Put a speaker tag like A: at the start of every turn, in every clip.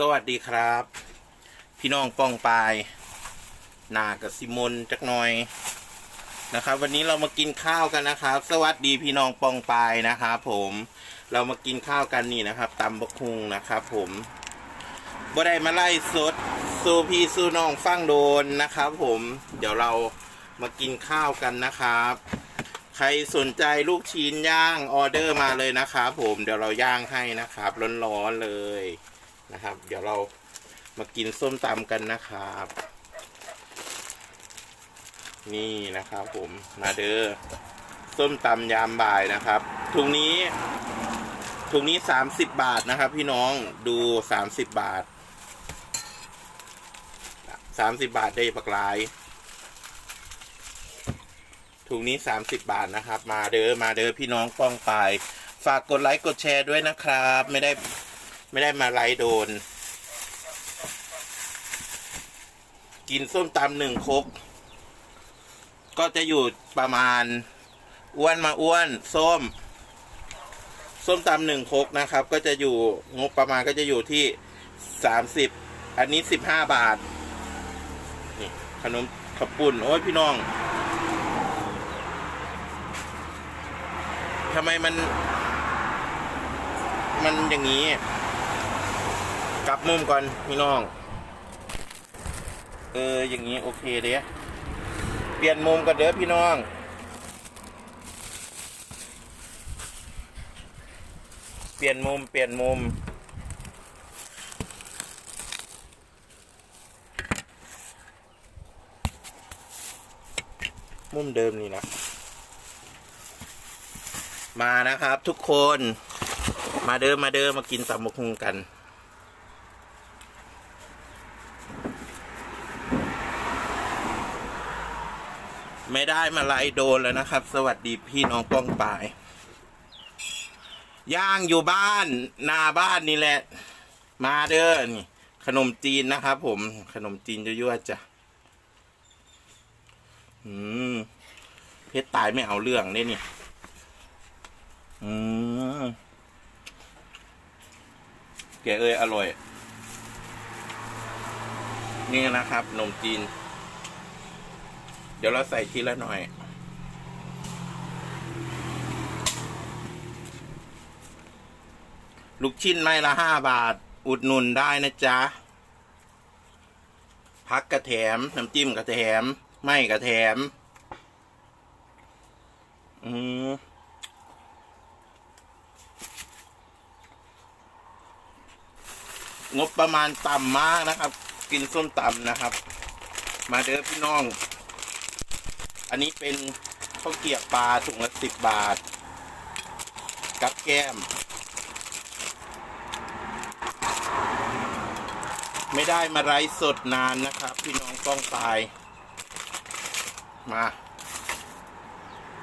A: สวัสดีครับ พี่น้องป้องปลายนากับซิมนจักหน่อยนะครับ วันนี้เรามากินข้าวกันนะครับ สวัสดีพี่น้องป้องปลายนะครับผมเรามากินข้าวกันนี่นะครับตำบกคุงนะครับ ผมบ่ได้มาไล่สดสู้พี่สู้น้องฟังโดนนะครับ ผมเดี๋ยวเรามากินข้าวกันนะครับ ใครสนใจลูกชิ้นย่างออเดอร์มาเลยนะครับผมเดี๋ยวเราย่างให้นะครับร้อนๆเลย นะครับ เดี๋ยวเรามากินส้มตำกันนะครับ นี่นะครับผมมาเด้อส้มตำยามบ่ายนะครับถุงนี้ถุงนี้สามสิบบาทนะครับ พี่น้องดูสามสิบบาทสามสิบบาทได้ปากลายถุงนี้30บาทนะครับ มาเด้อมาเด้อพี่น้องป้องไปฝากกดไลค์กดแชร์ด้วยนะครับ ไม่ได้ ไม่ได้มาไลค์โดน กินส้มตำหนึ่งคก ก็จะอยู่ประมาณ อ้วนมาอ้วน ส้ม ส้มตำหนึ่งคกนะครับ ก็จะอยู่งบประมาณก็จะอยู่ที่สามสิบอันนี้สิบห้าบาท นี่ขนมขับปุ่น โอ้ยพี่น้องทำไมมัน มันอย่างนี้ับมุมก่อนพี่น้อง เอออย่างนี้โอเคเด้เปลี่ยนมุมกันเด้อพี่น้อง เปลี่ยนมุมเปลี่ยนมุมมุมเดิมนี่นะ มานะครับทุกคน มาเดิมมาเดิมมากินตำมะคุงกัน ไม่ได้มาไล่โดนแล้วนะครับ สวัสดีพี่น้องป้องปาย ย่างอยู่บ้านนาบ้านนี่แหละ มาเด้อนี่ขนมจีนนะครับผมขนมจีนยั่วๆจ้ะอืมเพชรตายไม่เอาเรื่องเนี่ยนี่อืมแกเอ้ยอร่อย นี่นะครับขนมจีน ดี๋ยวเราใส่ทีละหน่อย ลูกชิ้นไม้ละห้าบาท อุดหนุนได้นะจ๊ะ พักกระแถม น้ำจิ้มกระแถม ไม่กระแถม อืมงบประมาณต่ำมากนะครับ กินส้มตำนะครับ มาเด้อพี่น้อง อันนี้เป็นข้าวเกรียบปลาถุงละสิบบาท กับแก้ม ไม่ได้มาไร้สดนานนะครับ พี่น้องกล้องตาย มา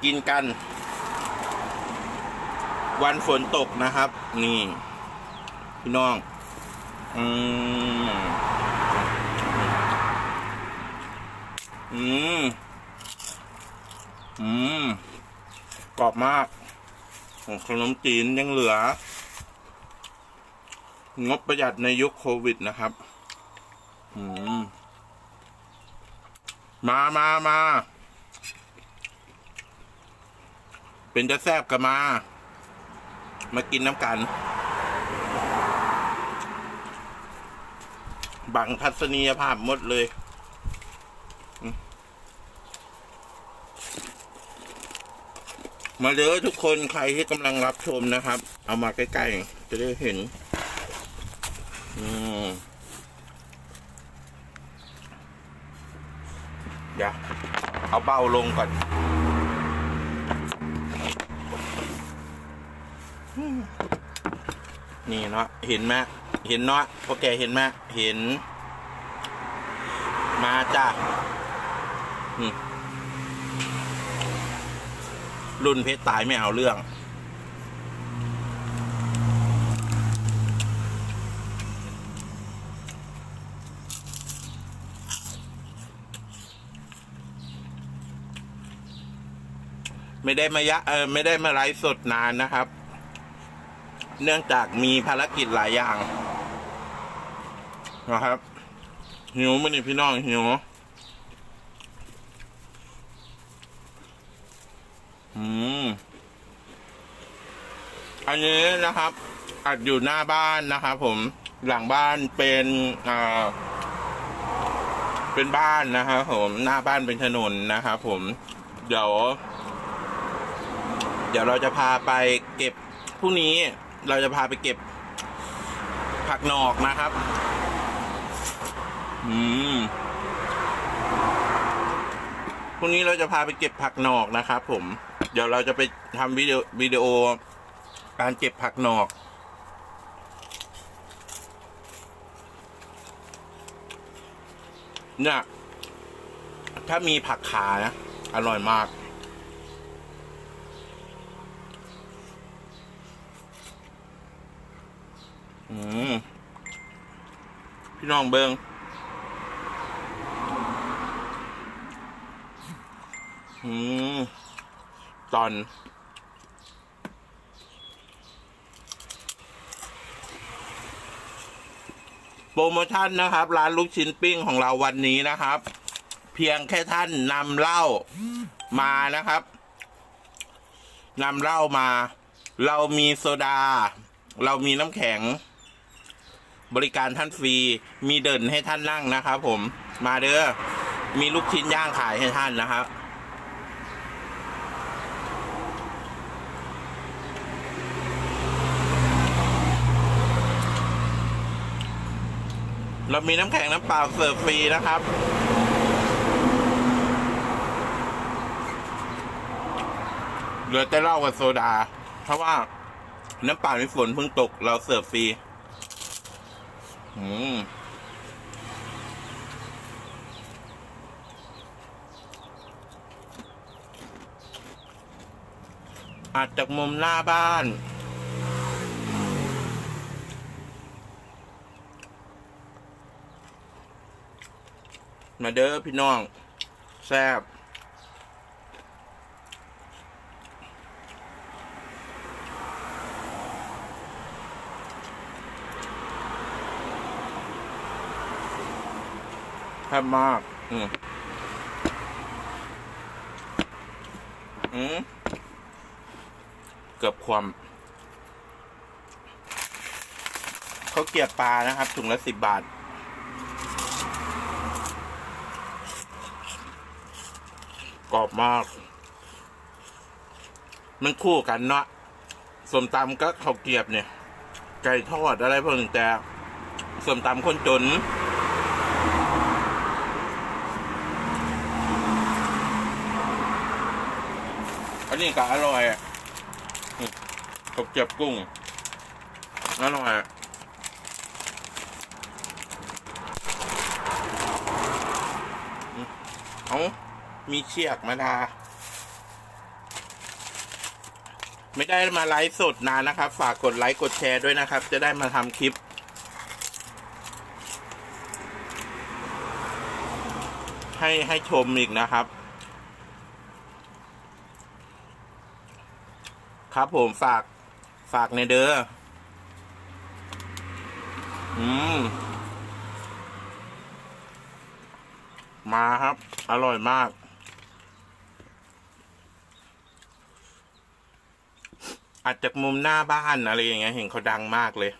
A: กินกัน วันฝนตกนะครับ นี่ พี่น้อง อืม อืม อืมกรอบมากของขนมจีนยังเหลือ งบประหยัดในยุคโควิดนะครับอืมมามามาเป็นจะแซบกันมา มากินน้ำกัน บังทัศนียภาพหมดเลยอืม มาเด้อทุกคนใครที่กำลังรับชมนะครับ เอามาใกล้ๆ จะได้เห็น อืมเดี๋ยวเอาเบ้าลงก่อนนี่เนาะเห็นไหมเห็นเนาะพวกแกเห็นไหมเห็น มาจ้ะอืม รุ่นเพชรตายไม่เอาเรื่อง ไม่ได้มายะเออไม่ได้มาไลฟ์สดนานนะครับ เนื่องจากมีภารกิจหลายอย่าง นะครับหิวไหมนี่พี่น้องหิว อืม อันนี้นะครับ อัดอยู่หน้าบ้านนะครับผม หลังบ้านเป็นอ่าเป็นบ้านนะครับผม หน้าบ้านเป็นถนนนะครับผม เดี๋ยว เดี๋ยวเราจะพาไปเก็บพรุ่งนี้เราจะพาไปเก็บ ผักหนอกนะครับ อืมพรุ่งนี้เราจะพาไปเก็บผักหนอกนะครับผม เดี๋ยวเราจะไปทำวิดีโอวิดีโอการเก็บผักหนอกเนี่ยถ้ามีผักขานะอร่อยมากอืมพี่น้องเบิงอืม ตอน โปรโมชั่นนะครับ ร้านลูกชิ้นปิ้งของเราวันนี้นะครับ เพียงแค่ท่านนำเหล้ามานะครับนำเหล้ามา เรามีโซดา เรามีน้ำแข็ง บริการท่านฟรี มีเดินให้ท่านนั่งนะครับผม มาเด้อ มีลูกชิ้นย่างขายให้ท่านนะครับ เรามีน้ำแข็งน้ำเปล่าเสิร์ฟฟรีนะครับ เหลือแต่เหล้ากับโซดา เพราะว่าน้ำเปล่าในฝนเพิ่งตก เราเสิร์ฟฟรีอืมอัดจากมุมหน้าบ้าน มาเด้อพี่น้อง แซ่บแซ่บมาก อืมอืมเกือบความเขาเกียบปลานะครับถุงละสิบบาท กรอบมาก มันคู่กันเนาะสมตำก็ข้าวเกียบเนี่ย ไก่ทอดอะไรพวกนี้แต่สมตำคนจนอันนี้ก็อร่อยอะอืมข้าวเกียบกุ้งอร่อยอะอืมเอา มีเชือกมาดา ไม่ได้มาไลฟ์สดนานนะครับ ฝากกดไลค์กดแชร์ด้วยนะครับ จะได้มาทำคลิป ให้ให้ชมอีกนะครับ ครับผมฝากฝากในเด้อ อืม มาครับ อร่อยมาก อาจจากมุมหน้าบ้านอะไรอย่างเงี้ย เห็นเขาดังมากเลย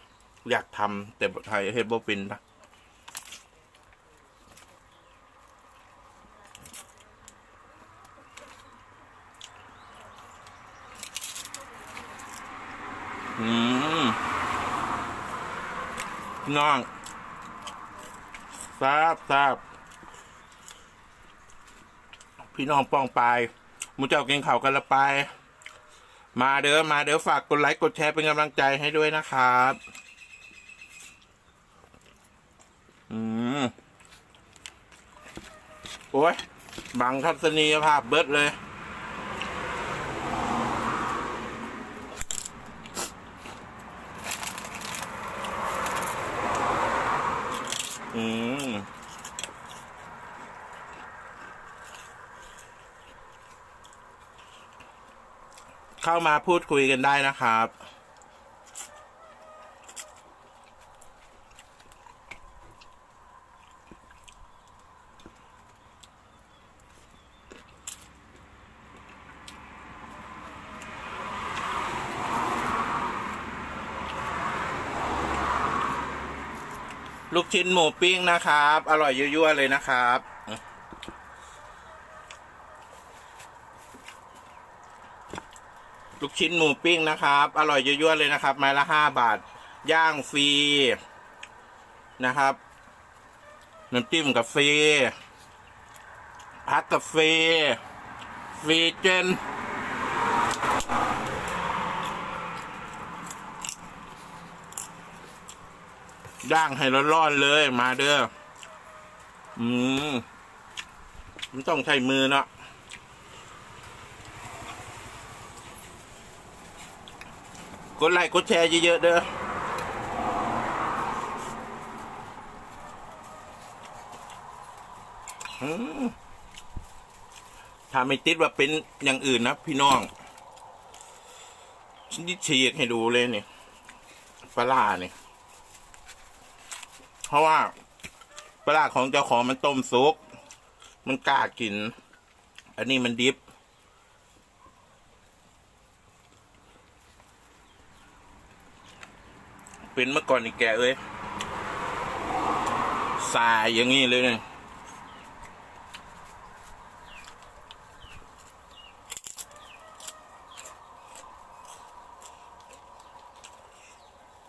A: อยากทำแต่ไทยเฮดบปินนะอืมน้องทราบทราบพี่น้องป้องไปายหมูเจ้าเก่งข่าวกันละไป มาเด้อมาเด้อฝากกดไลค์กดแชร์เป็นกำลังใจให้ด้วยนะครับ อืม โอ้ยบังทัศนียภาพเบิดเลย เข้ามาพูดคุยกันได้นะครับ ลูกชิ้นหมูปิ้งนะครับ อร่อยยั่วๆเลยนะครับ ลูกชิ้นหมูปิ้งนะครับ อร่อยยั่วๆเลยนะครับ ไม้ละห้าบาท ย่างฟรีนะครับน้ำจิ้มกับฟรีพักกับฟรีฟรีเจนย่างให้ร้อนๆเลยมาเด้อ อืม มันต้องใช้มือเนาะ กดไลค์กดแชร์เยอะๆเด้อถ้าไม่ติดว่าเป็นอย่างอื่นนะพี่น้องฉันดิฉีกให้ดูเลยเนี่ยปลาร้านี่ยเพราะว่าปลาร้าของเจ้าของมันต้มซุก มันกล้ากิน อันนี้มันดิบ เป็นเมื่อก่อนนี่แกเอ้ยสายอย่างนี้เลยเนี่ย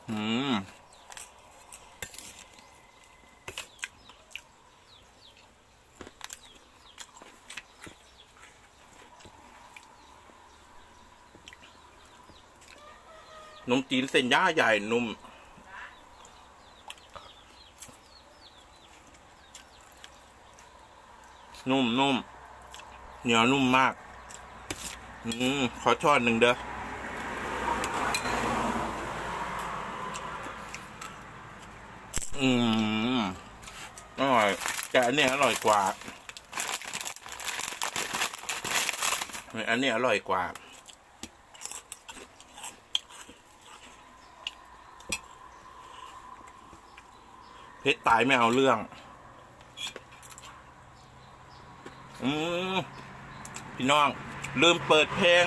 A: อืมนมจีนเส้นย่าใหญ่นุ่ม นุ่มนุ่มเหนียวนุ่มมาก อืมขอช้อนหนึ่งเด้ออืมอร่อยแต่อันนี้อร่อยกว่า อันนี้อร่อยกว่า เพชรตายไม่เอาเรื่อง อืมพี่น้อง ลืมเปิดเพลง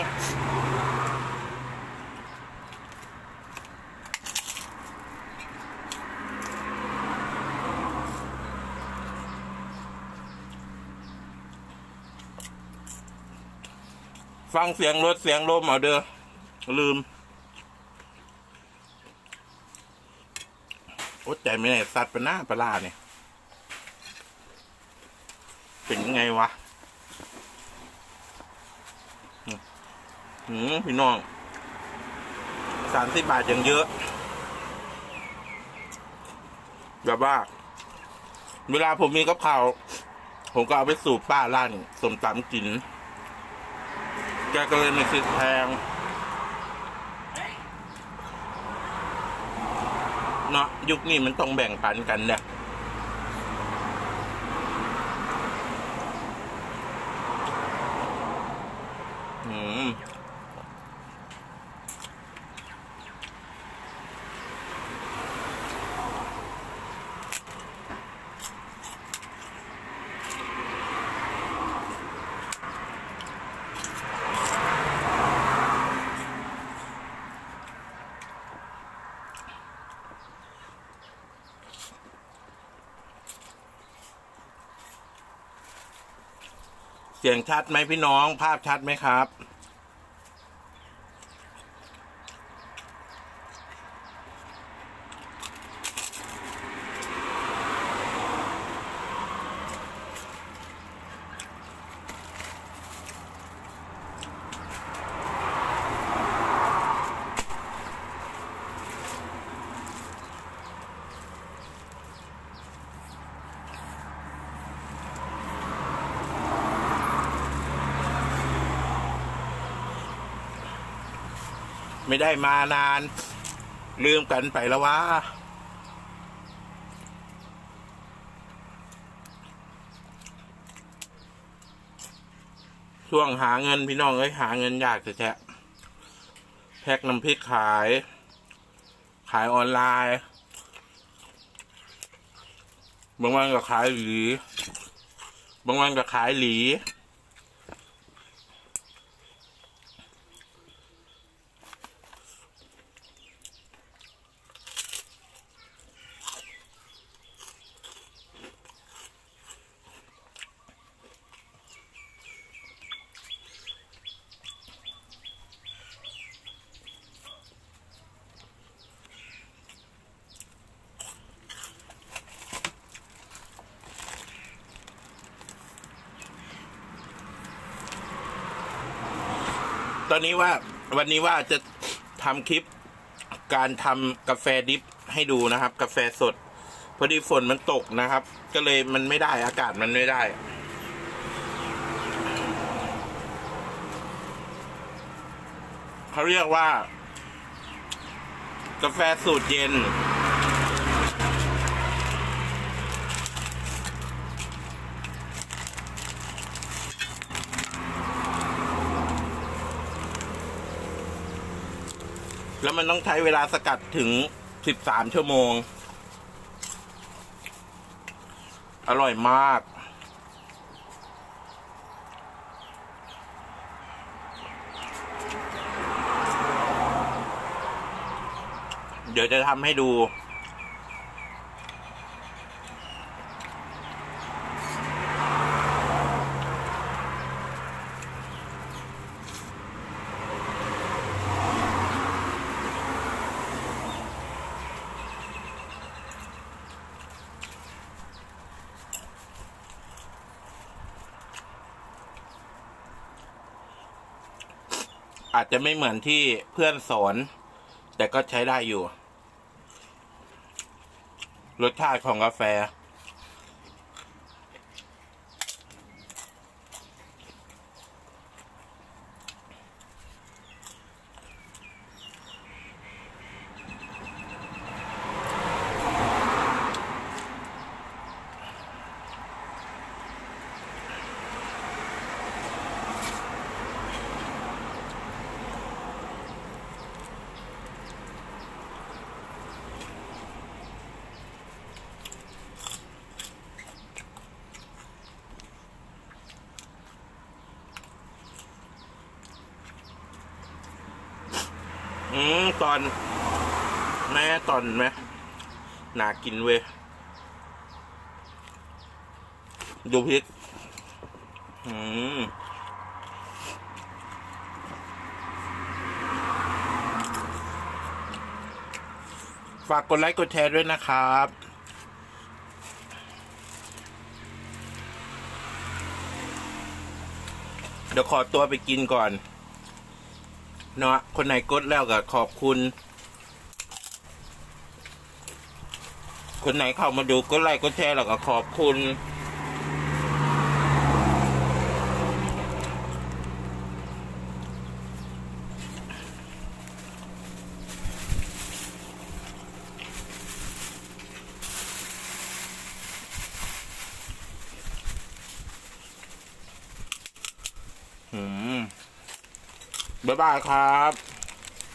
A: ฟังเสียงรถเสียงลมเอาเด้อลืมโอ้ใจไม่ได้สัตว์เป็นหน้าปลาเนี่ยเป็นยังไงวะอืม หืมพี่น้องสามสิบบาทยังเยอะแบบว่าเวลาผมมีกับข้าว ผมก็เอาไปสูบป้าร้านสมตำกิน แกก็เลยไม่ซื้อแพงเนาะยุคนี้มันต้องแบ่งปันกันเนี่ยอืมเสียงชัดไหมพี่น้องภาพชัดไหมครับ ไม่ได้มานาน ลืมกันไปแล้ววะช่วงหาเงินพี่น้องเอ้ยหาเงินยากแต่แท้แพ็กน้ำพริกขาย ขายออนไลน์บางวันก็ขายหลีบางวันก็ขายหลี อนนี้ว่าวันนี้ว่าจะทำคลิปการทำกาแฟดิฟให้ดูนะครับ กาแฟสด พอดีฝนมันตกนะครับ ก็เลยมันไม่ได้อากาศมันไม่ได้ เขาเรียกว่า กาแฟสูตรเย็น มันต้องใช้เวลาสกัดถึงสิบสามชั่วโมง อร่อยมาก เดี๋ยวจะทำให้ดู จจะไม่เหมือนที่เพื่อนสอนแต่ก็ใช้ได้อยู่ รสชาติของกาแฟ อืม ตอนแม่ตอนไหมน่ากินเว้ยดูพริกอืมฝากกดไลค์กดแชร์ด้วยนะครับ เดี๋ยวขอตัวไปกินก่อน เนาะคนไหนกดแล้วก็ขอบคุณ คนไหนเข้ามาดูกดไลค์กดแชร์แล้วก็ขอบคุณ อืม บ๊ายบายครับ